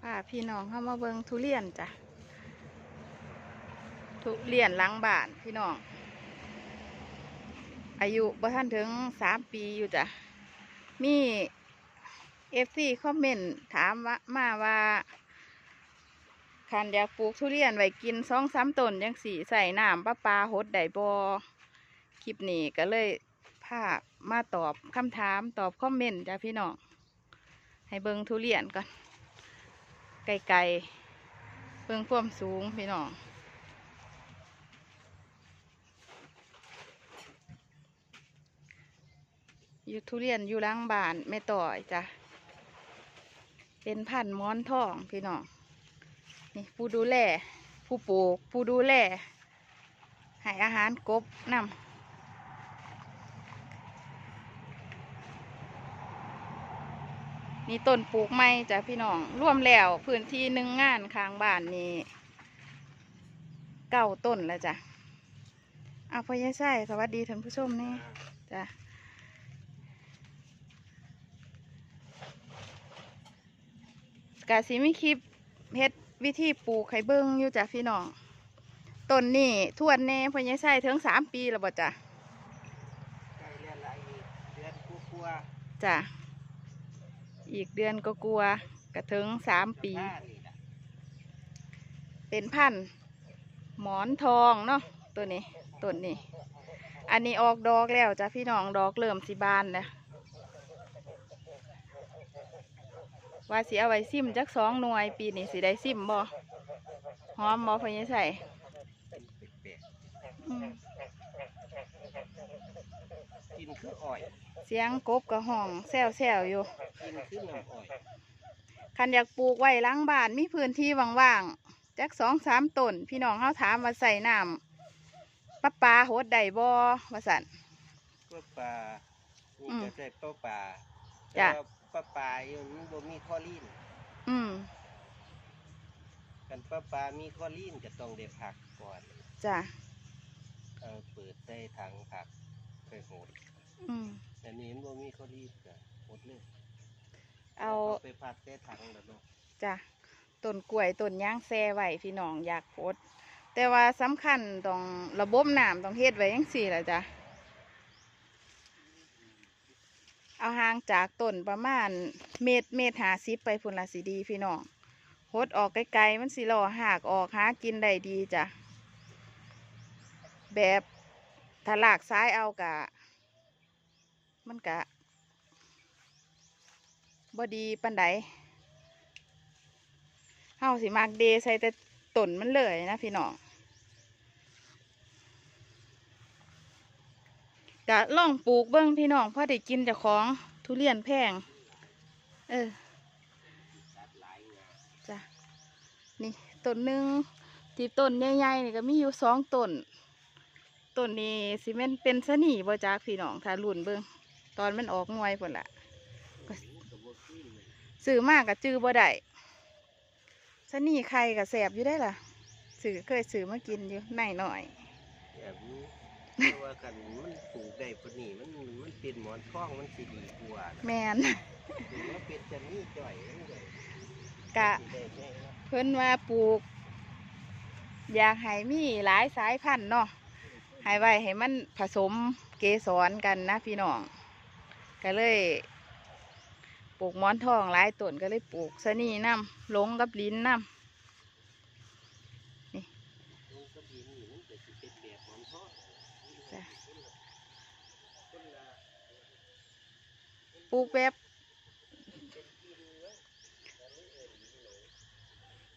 พาพี่น้องเข้ามาเบิงทุเรียนจ้ะ ทุเรียนหลังบ้านพี่น้อง อายุบ่ทันถึงสามปีอยู่จ้ะ มีเอฟซีคอมเมนต์ถามว่ามาว่าคันอยากปลูกทุเรียนไว้กินสองสามต้นยังสีใส่น้ำประปลาหดไดบอคลิปนี้ก็เลยพามาตอบคำถามตอบคอมเมนต์จ้ะพี่น้อง ให้เบิงทุเรียนก่อน ไกลๆเบิ่งควมสูงพี่น้องอยู่ทุเรียนอยู่ล้างบานแม่ต่อยจ้ะ เป็นพันม้อนทองพี่น้อง นี่ผู้ดูแล ผู้ปลูก ผู้ดูแลให้อาหารกบนำ นี่ต้นปลูกไม้จ้ะพี่น้องรวมแล้วพื้นที่หนึ่งงานข้างบ้านนี่เก้าต้นแล้วจ้ะเอาพอยายไส้สวัสดีท่านผู้ชมนี่จ้ะกาสิมีคลิปเฮ็ดวิธีปลูกไข่เบิ้งอยู่จ้ะพี่น้องต้นนี่ทวนแน่พอยายไส้ถึงสามปีแล้วบ่จ้ะใกล้เรียนละอีกเดือนกลัวจ้ะ อีกเดือนก็กลัวกระถึงสามๆปีหน้านี่นะเป็นพันธุ์หมอนทองเนาะตัวนี้ต้นนี้ อันนี้ออกดอกแล้วจ้ะพี่น้องดอกเริ่มสิบานแล้วว่าสิเอาไว้ซิมจักสองหน่วยปีนี้สิได้ซิมบ่หอมบ่พะยายใส่เป็นแปลกอืมๆกินคืออ้อย เสียงกบกับห้องแซวแซวๆอยู่กินคือน้ำอ้อยคันอยากปลูกไว้หล้างบ้านมีพื้นที่ว่างๆจักสองสามต้น พี่น้องเขาถามว่าใส่น้ำปลาปลาโหดได้บ่ว่าสันก็ปลานี่อืมก็ใส่ปลาปลาจ้ะ แต่ว่าปลาปลาอยู่มันบ่มีคอลีนอืมกันปลาปลามีคอลีนก็ต้องได้ผักก่อนจ้ะเอาเปิดใส่ถังผักไปโหดอืม อันนี้มันบ่มีคอลีนก็หมดเลยเอาไปผักใส่ถังแล้วเนาะจ้ะต้นกล้วยต้นย่างแซ่ไว้พี่น้องอยากโพดแต่ว่าสำคัญต้องระบบน้ำต้องเฮ็ดไว้ยังสี่ละจ้ะเอาห่างจากต้นประมาณเมตรเมตรหาสิบไปพุ่นละสีดีพี่น้องโหดออกไกลๆมันสิรอหากออกหากินได้ดีจ้ะแบบถ้าลากซ้ายเอากะ มันกะบอดีปันไดเฮาสิมากเดใส่แต่ต้นมันเลยนะพี่น้องกะล่องปลูกเบิ้งพี่น้องพอได้กินจากของทุเรียนแพง เออจ้ะนี่ต้นหนึ่งที่ต้นใหญ่ๆนี่ก็มีอยู่สองต้นต้นนี้สิแม่นเป็นสนีบ่จากพี่น้องถ้ารุ่นเบิ้ง ตอนมันออกงวยพุ่นละก็บ่ขึ้นเลยซื้อมากกับจื้อบ่ได้สนีไข่กับแสบอยู่ได้ล่ะซื้อเคยซื้อมากินอยู่หน่อยหน่อยแบบนี้เพราะว่ากันมันปลูกได้ปานนี้มันมันเป็นหมอนทองมันสิดีกว่าแมนถือว่าเป็นจะนี่จ่อยนั่นเลยกะสิได้แค่นั้นเพิ่นว่าปลูก อยากให้มีหลายสายพันธุ์เนาะให้ไว้ให้มันผสมเกสรกันนะพี่น้อง ก็เลยปลูกหมอนทองหลายต้นก็เลยปลูกสนีน้ำลงกับลิ้นน้มันก็ดีนี่มันก็สิเป็นแบทำจ้ะคนละปลูกแบบ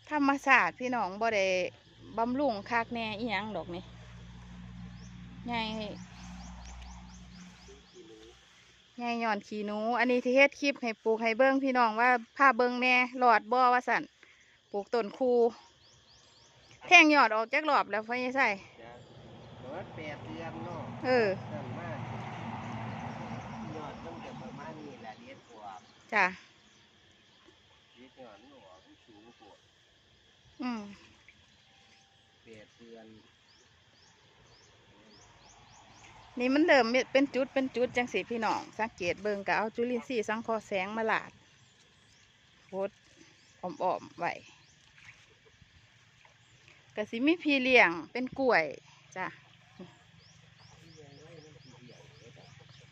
ธรรมศาสตร์พี่น้องบ่ได้บำรุงคักแน่อีหยังดอกนี่ใหญ่ ใหญ่ย่อนขี้หนู อันนี้ที่เฮ็ดคลิปให้ปลูกให้เบิ้งพี่น้องว่าผ้าเบิ้งแหน่หลอดบ่ว่าสั่นปลูกต้นคูแท่งยอดออกจากหลอบแล้วพ่อใหญ่ใส่จ้ะประมาณแปดเดือนเนาะเออนั่นมากยอดมันจะประมาณนี้แหละเรียนกว่าจ้ะเรียนยอดมันหัวมันสูงกว่าอืมแปดเดือน นี่มันเริ่มเป็นจุดเป็นจุดจังสีพี่น้อง สังเกตเบิ่งก็เอาจุลินทรีย์สังเคราะห์แสงมาลาดโพดอ้อมๆไว้ก็สิมีพี่เลี้ยงเป็นกล้วยจ้ะ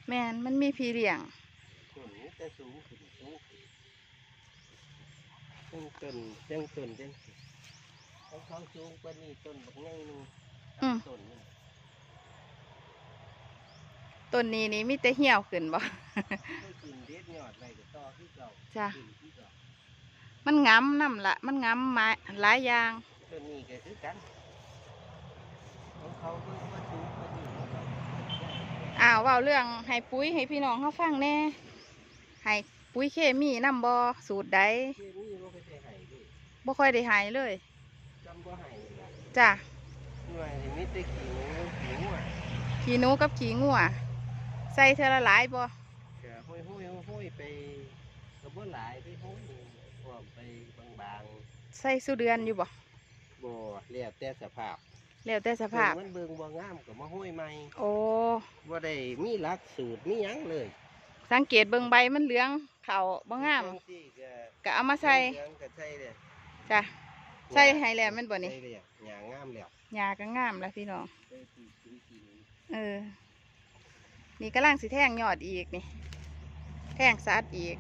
แม่นมันมีพี่เลี้ยงต้นนี้แต่สูงขึ้นสูงขึ้นต้นต้นจังต้นจังสิเขาเขาสูงกว่านี้ต้นบักใหญ่หนึงอืมต้นนี่ ต้นนี้นี่มีแต่เหี่ยวขึ้นบ่ไม่ขึ้นเด็ดยอดไว้ก็ต่อคือเก่าจ้ะ ขึ้นคือเก่ามันงามน้ำละมันงามไม้หลายอย่างต้นนี้ก็คือกันของเขาเพิ่งว่าสูงกว่านี้เขาก็อ้าวเว้าเรื่องให้ปุ๋ยให้พี่น้องเขาฟังแหน่ให้ปุ๋ยเคมีน้ำบอสูตรใดเคมีบ่เคยได้ให้เลยบ่ค่อยได้ใหายเลยจำบ่ให้เลยล่ะจ้ะหน่วยนี่มีแต่ขี้หมูขี้งัวขี้หนูกับขี้งัวใส่เทอละหลายบ่ก็ห้อยห้อยห้อยไปก็บ่หลายไปห้อยพร้อมไปบางใส่สุเดือนอยู่บ่ๆบ่แล้วแต่สภาพแล้วแต่สภาพ เบิ่งมันเบิ่งบ่งามก็มาห้อยใหม่โอ้ บ่ได้มีหลักสูตรมีหยังเลยสังเกตเบิ่งใบมันเหลืองเขาบ่งามจัซี่ก็ก็เอามาใส่เหลืองก็ใส่เลยจ้ะ ใส่ให้แล้วแม่นบ่นี่ ใส่แล้วหญ้างามแล้วหญ้าก็งามแล้วพี่น้องใส่ปุ๋ยปุ๋ยขี้หนูเออ นี่กำลังสิแท่งยอดอีกนี่ แท่งซัดอีก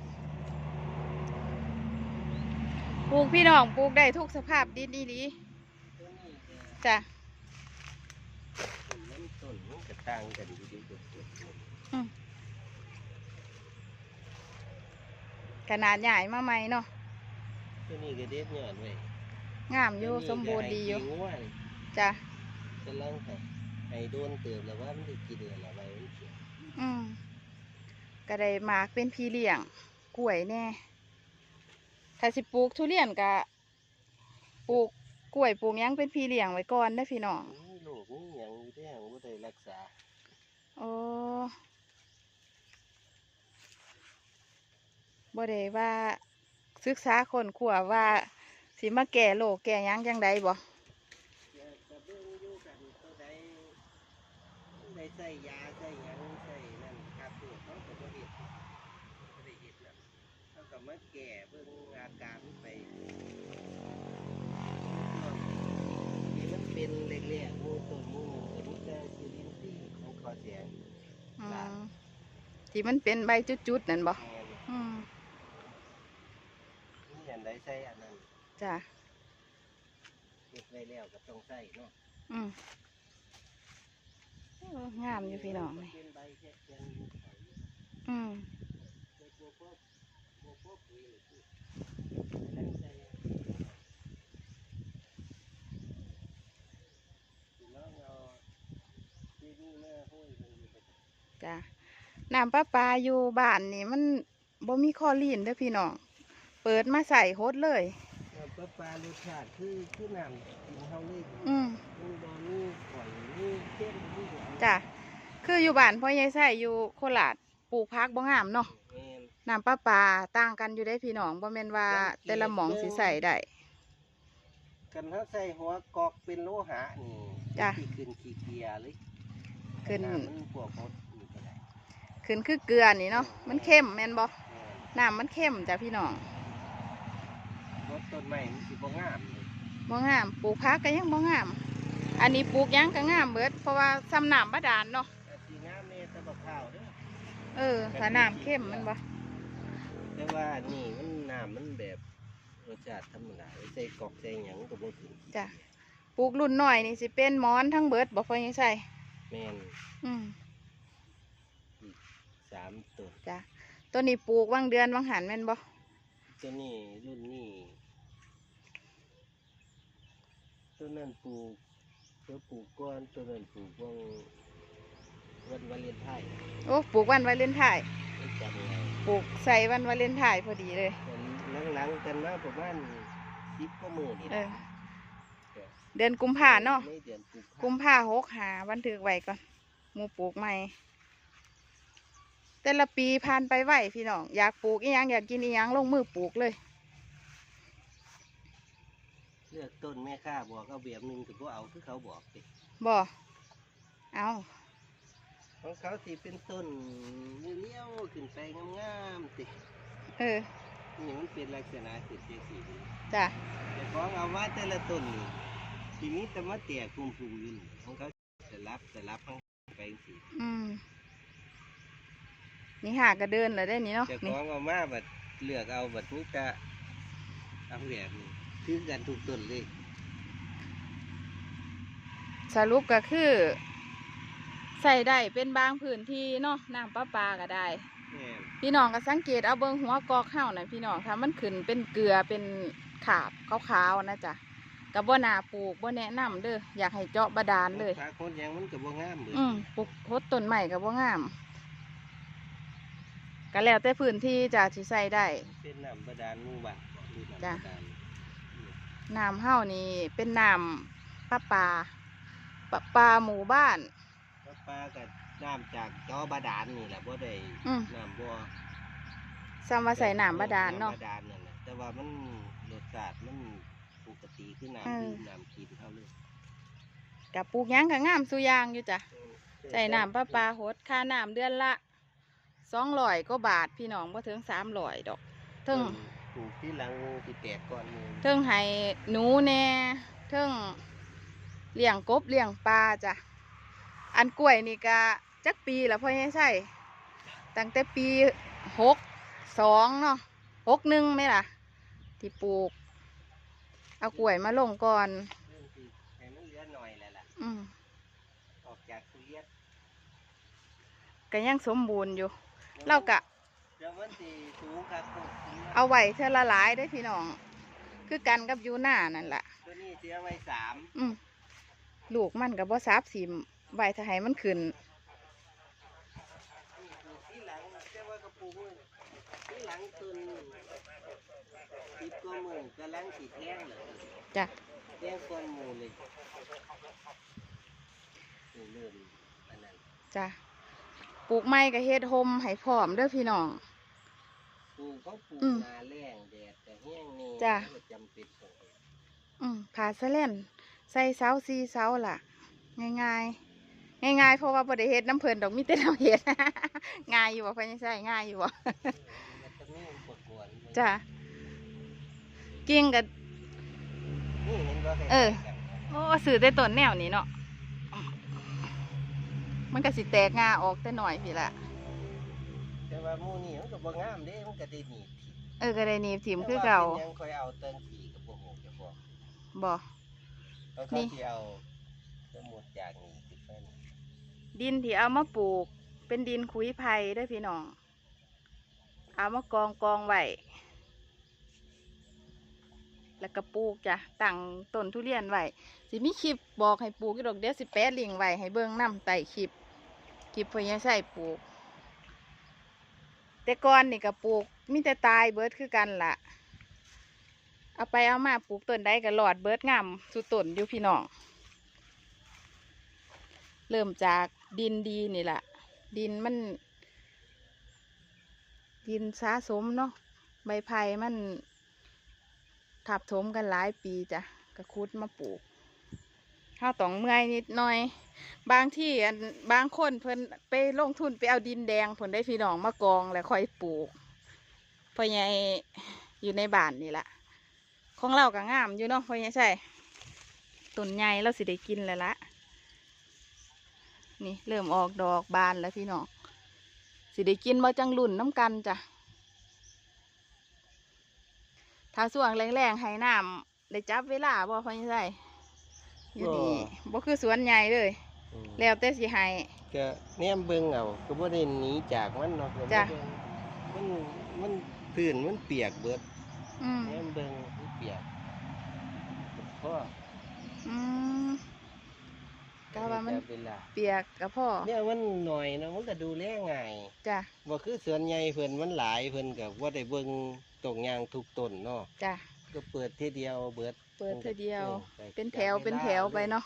ปลูกพี่น้องปลูกได้ทุกสภาพดินอีหลีตัวนี้ก็จ้ะต้นน้ำต้นมันก็ต่างกันอยู่ดีกับต้นนู้นอืมขนาดใหญ่มาใหม่เนาะตัวนี้ก็เด็ดยอดไว้งามอยู่ตัวนี้สมบูรณ์ดีอยู่ก็ให้ขี้งัวนี่จ้ะกำลังให้ให้โดนเติบแล้วว่ามันได้กี่เดือนแล้วไว้มันเขียว อืมก็ได้หมากเป็นพี่เลี้ยงกล้วยแน่ถ้าสิปลูกทุเรียนก็ปลูกกล้วยปลูกหยังเป็นพี่เลี้ยงไว้ก่อนนะพี่น้องมีโรคมีหยังอยู่แต่ยังบ่ได้รักษาโอ้บ่ได้ว่าศึกษาคนขัวว่าสิมาแก่โรคแก่หยังจังใดบ่จะจะเบิ่งอยู่กันตัวใดได้ใส่ยาใส่หยังใส่นั่นครับตัวเขาก็บ่เฮ็ดบ่ได้เฮ็ดนั่นเขาก็ มาแก้เบิ่งอาการไปที่มันเป็นเล็กๆหมู่ต้นหมู่หนึ่งก็มีแต่จุลินทรีย์ของข้อเสียอืจ้ะมที่มันเป็นใบจุดๆนั่นบ่แม่นอืมมีอันใดใส่อันนั้นจ้ะเฮ็ดไว้แล้วก็ต้องใส่เนาะอืมโอ้งามอยู่พี่น้องนี่เป็นใบแค่เพียงอืม จำจ้ะน้ำประปาอยู่บ้านนี่มันบ่มีคลอรีนเด้อพี่น้อง เปิดมาใส่โฮดเลยน้ำปลาปลารสชาติคือคือน้ำกินเฮาเลยอืมมันบ่มีข่อยมีเข้มมีหวานจ้ะคืออยู่บ้านพ่อใหญ่ใส่อยู่โคราชปลูกพักบ่งามเนาะแม่น น้ำประปาต่างกันอยู่ได้พี่น้องบ่แม่นว่าแต่ละหมองสิใส่ได้ กันถ้าใส่หัวกอกเป็นโลหะนี่จ้ะ ที่ขึ้นขี้เกียร์เลยขึ้นน้ำมันพวกเขานี่ก็ได้ขึ้นคือเกลือนี่เนาะมันเข้มแม่นบ่แม่นน้ำมันเข้มจ้ะพี่น้องรถต้นไม้มันสิบ่งามเลยบ่งามปลูกพักก็ยังบ่งาม อันนี้ปลูกหยังก็งามเบิด เพราะว่าซ้ำน้ำบาดาลเนาะแต่สีงามแน่แต่บักข้าวเด้อเออถ้าน้ำเข้มแมันบ่ แต่ว่านี่มันน้ำมันแบบรสชาติธรรมดาใส่กอกใส่หยังก็บ่ถึงจ้ะปลูกรุ่นหน่อยนี่สิเป็นหมอนทั้งเบิดบ่พ่อใหญ่ใส่แม่นอืมสามต้นจ้ะตัวนี้ปลูกวังเดือนวังหันแม่นบ่ตัวนี้รุ่นนี้ตัวนั้นปลูกตัวปลูกก้อนตัวนั้นปลูกว่างวันวาเลนไทน์โอ้ปลูกวันวาเลนไทน์ไม่จำไง ปลูกใส่วันวาเลนไทน์พอดีเลยแต่หลังๆกันมาประมาณสิบกว่าหมื่นนี่เอนะอเดือนกุมภาเนาะไม่เดือนกุมภากุมภาหกหาวันถือไว้ก่อนหมูปลูกใหม่ แต่ละปีผ่านไปไหวพี่น้องอยากปลูกอีหยังอยากกินอีหยังลงมือปลูกเลย เลือกต้นแม่ค้าบอกเอาแบบหนึงก็บ่เอาคือเขาบอกสิบ่เอา ของเขาสิเป็นต้นเลี้ยวๆขึ้นไปงามๆสิเออนี่มันเป็นลักษณะสิบเจ็ดสี่จ้ะแต่ของเอามาแต่ละต้นนี่ทีนี้แต่มาแตกกลุ่มๆอยู่นี่ของเขาจะรับจะรับทั้งไปสิอืมนี่หากระเดินเลยได้นี่เนาะแต่ขนี่องเอามาบัดเลือกเอาบัดนี้จะเอาแบบนี้คือกันทุกต้นเลย สรุปก็คือ ใส่ได้เป็นบางพื้นที่เนาะน้ำประปาก็ได้ แม่นพี่น้องก็สังเกตเอาเบิ้งหัวกอกข้าวนะพี่น้องถ้ามันขึ้นเป็นเกลือเป็นขาบขาวๆนะจ๊ะกับบ่นาปลูกบ่แนะนำเด้ออยากให้เจาะบาดาลเลย ถ้าคนหยังมันก็บ่งามเบิดอืมปลูกพดต้นใหม่กับบ่งามก็แล้วแต่พื้นที่จ้ะที่ใส่ได้ เป็นน้ำบาดาลหมู่บ้านหรือน้ำจ้ะ บาดาลน้ำเฮ้านี่เป็นน้ำประปาประปาหมู่บ้านแล้ว ปลากับน้ำจากจอบาดาลนี่แหละบ่ได้อืมน้ำบ่ซ้ำว่าใส่น้ำบาดาลเนาะำบาดาลนั่นแหละแต่ว่ามันรสชาติมันปกติคือเออน้ำดื่มน้ำกินเท่าเลยกับปลูกหยังก็งามสุอยางอยู่จ้ะใส่น้ำประปาหดค่าน้ำเดือนละสองร้อยก็บาทพี่น้องบ่ถึงสามร้อยดอกเทิงปลูกที่หลังที่แตกก่อนหมู่เทิงให้หนูแน่เทิงเลี้ยงกบเลี้ยงปลาจ้ะ อันกล้วยนี่ก็จักปีละพ่อใหญ่ใช่ตั้งแต่ปีหกสองเนาะหกหนึ่งไหมล่ะ ที่ปลูก เอากล้วยมาลงก่อนเรื่องที่ให้มันเหลือหน่อยแหละล่ะอืมออกจากทุเรียนก็ยังสมบูรณ์อยู่ เรากะ เดี๋ยวมันสิสูงครับต้นทุรียนเอาไว้เท่าละหลายได้อพี่น้อง คือกันกับอยูหน้านั่นแหละ ตัวนี้เสียไว้สาม อืมลูกมันกับบ่ซับสิ มไว้ถ้าให้มันขึ้นนี่ปลูกที่หลังแต่ว่ากระปลูกมันที่หลังต้นสิบกว่าหมื่นกำลังสิแท่งเลยจ้ะแท่งก้อนหมูเลยนี่เริ่มอันนั้นจ้ะปลูกไม้กับเฮ็ดโฮมให้พร้อมเด้อพี่น้องปลูกเขาปลูกอืมนาแรงแดดแต่แห้งนี่จ้ะก็จำเป็นต้องเฮ็ดอืมผ่าสะแลนใส่เสาซีเสาล่ะ ง่ายๆ ง่ายๆเพราะว่าบ่ได้เฮ็ดน้ำเพิ่นดอกมีแต่เราเฮ็ด ง่ายอยู่บ่พ่อใหญ่ใช่ง่ายอยู่บ่มันจะมีปวดกวนจ้ะกิ่งกับนี่เห็นบ่คล้ายๆเออกันโอ้สื่อแต่ต้นแนวนี้เนาะ มันก็สิแตกงาออกแต่หน่อยพี่ละแต่ว่าหมูนี่มันก็บ่งามเด้มันก็ได้หนีบเออก็ได้หนีบถิ่มคือเก่าแต่ว่ป็นหยังค่อยเอาเติงขี่กับบ่ฮู้จะบอกบ่เขานี่เขาสิเอาสมุดจากนี่ขึ้นไปนี่ ดินที่เอามาปลูก เป็นดินขุยไผ่ด้วยพี่น้อง เอามากองกองไว้แล้วก็ปลูกจ้ะตั้งต้นทุเรียนไว้สิมีคลิปบอกให้ปลูกอีดอกเดียวสิแปะลิงไว้ให้เบิ่งน้ำไต่คลิปคลิปพญาใส่ปลูก แต่ก่อนนี่ก็ปลูกมีแต่ตายเบิร์ดคือกันล่ะเอาไปเอามาปลูกต้นใดก็หลอดเบิร์ดงามสุดต้นอยู่พี่น้องเริ่มจาก ดินดีนี่แหละดินมัน ดินสะสมเนาะใบไผ่มันทับถมกันหลายปีจ้ะก็คุดมาปลูกข้าวตองเมื่อยนิดหน่อย บางที่อันบางคนเพิ่นไปลงทุนไปเอาดินแดงผลได้พี่น้องมากองแล้วค่อยปลูกพ่อใหญ่อยู่ในบ้านนี่แหละของเราก็งามอยู่เนาะพ่อใหญ่ใช่ต้นใหญ่เราสิได้กินแล้วละ นี่เริ่มออกดอกบานแล้วพี่น้องสิได้กินมาจังรุ่นน้ำกันจ้ะถ้าส่วงแรงๆให้น้ำได้จับเวลาบ่พอยังไงอยู่นี่บ่คือสวนใหญ่เลยอืมแล้วแต่สิให้ก็แนมเบิ่งเอาก็บ่ได้หนีจากมันเนาะก็บ่จ้ะเบิ่งมันมันพื้นมันเปียกเบิดอืมแนมเบิ่งมันเปียกพ่ออืม ก็ว่ามันจับเวลาเปียกกับพ่อเนี่ยมันหน่อยเนาะมันก็ดูแลง่ายจ้ะบ่คือสวนใหญ่เพิ่นมันหลายเพิ่นก็บ่ได้เบิ่งตรงยางทุกต้นเนาะจ้ะก็เปิดทีเดียวเบิดเปิดเธอเดียวออไปเป็นแถวเป็นแถวไปเนาะ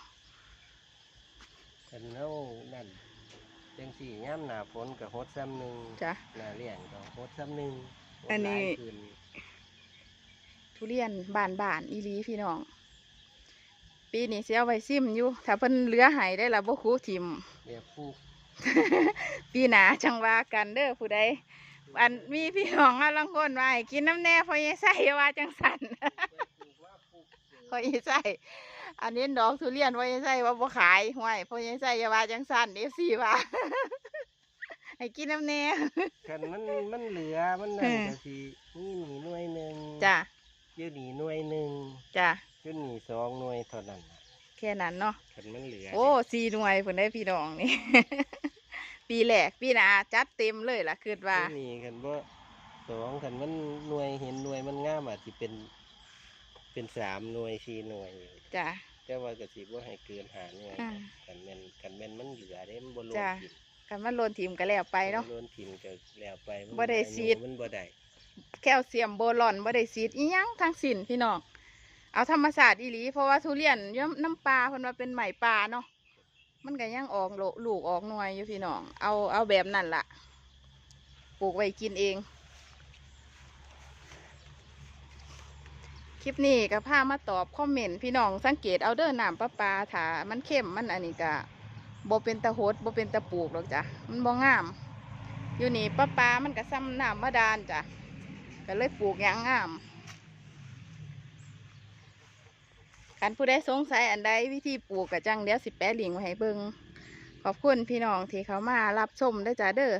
กันเนานั่นจังสี่ยามหน้าฝนก็ฮดซ้ำหนึงจ้ะหน้าแล้งก็ฮดซ้ำหนึงฮดอันนี้หลายขึ้นทุเรียนบานบานๆอีหลีพี่น้อง ปีนี้เสียไว้ซิมอยู่ ถ้าเพิ่นเหลือใหายได้ละบ่คูทิมเรียกปลูกปีหนาจังว่ากันเด้อผู้ใดอันมีพี่น้องมาลังคนว่าให้กินน้ำแน่พอยายใส่ว่าจังสัน พอยายใส่อันนี้ดอกทุเรียนพอยายใส่ว่าบ่ขายห้วยพอยายใส่อย่าว่าจังสันเอฟซีว่า ให้กินน้ำแน่ คันมันมันเหลือมันเอนั่นอก็สินี่หนีหน่วยหนึ่งจ้ะอยืหนีหน่วยหนึ่งจ้ะ อยืหนีสองหน่วยเท่านั้นน่ะแค่นั้นเนาะคันมันเหลือโอ้สี่หน่วยผลได้พี่น้องนี่ ปีแรกปีหน้าจัดเต็มเลยล่ะคือว่าอยืหนีคันว่าสองคันมันหน่วยเห็นหน่วยมันงามอาจจะเป็น เป็นสามหน่วยสี่หน่วยอยู่จ้ะแต่ว่าก็สิบ่ให้เกินหาหน่วยอ่ากันแม่นกันแม่นมันเหลือเด้มันบ่ลงจ้ะกินกันมันโลนทีมก็แล้วไปเนาะโดนถิ่มก็แล้วไปมันบ่ได้อายุซีดมันบ่ได้แคลเซียมโบรอนบ่ได้ซีดอีหยังทั้งสิ้นพี่น้อง เอาธรรมศาสตร์อีหลี เพราะว่าทุเรียนย่อมน้ำปลาเพิ่นว่าเป็นไหมปลาเนาะมันก็ยังออกโลลูกออกหน่วยอยู่พี่น้อง เอาเอาแบบนั่นล่ะ ปลูกไว้กินเอง คลิปนี้ก็พามาตอบคอมเมนต์พี่น้องสังเกตเอาเด้อน้ำประปลาถามันเข้มมันอันนี้ก็บเป็นตะโหดบเป็นตะปลูกหรอกจ้ะมันบ่งาม อยู่นี่ประปลามันก็ซ้ำหน้ำมาดานจ้ะก็เลยปลูกอย่างงาม คันผู้ใดสงสัยอันใดวิธีปลูกกระจังเดี๋ยวสิแปะลิงไว้ให้เบิงขอบคุณพี่น้องที่เขามารับชมได้จ้าเด้อ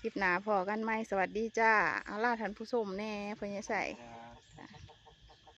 คลิปหนาพอกันไหมสวัสดีจ้าเอาล่าท่านผู้ชมแน่เพื่อนใส่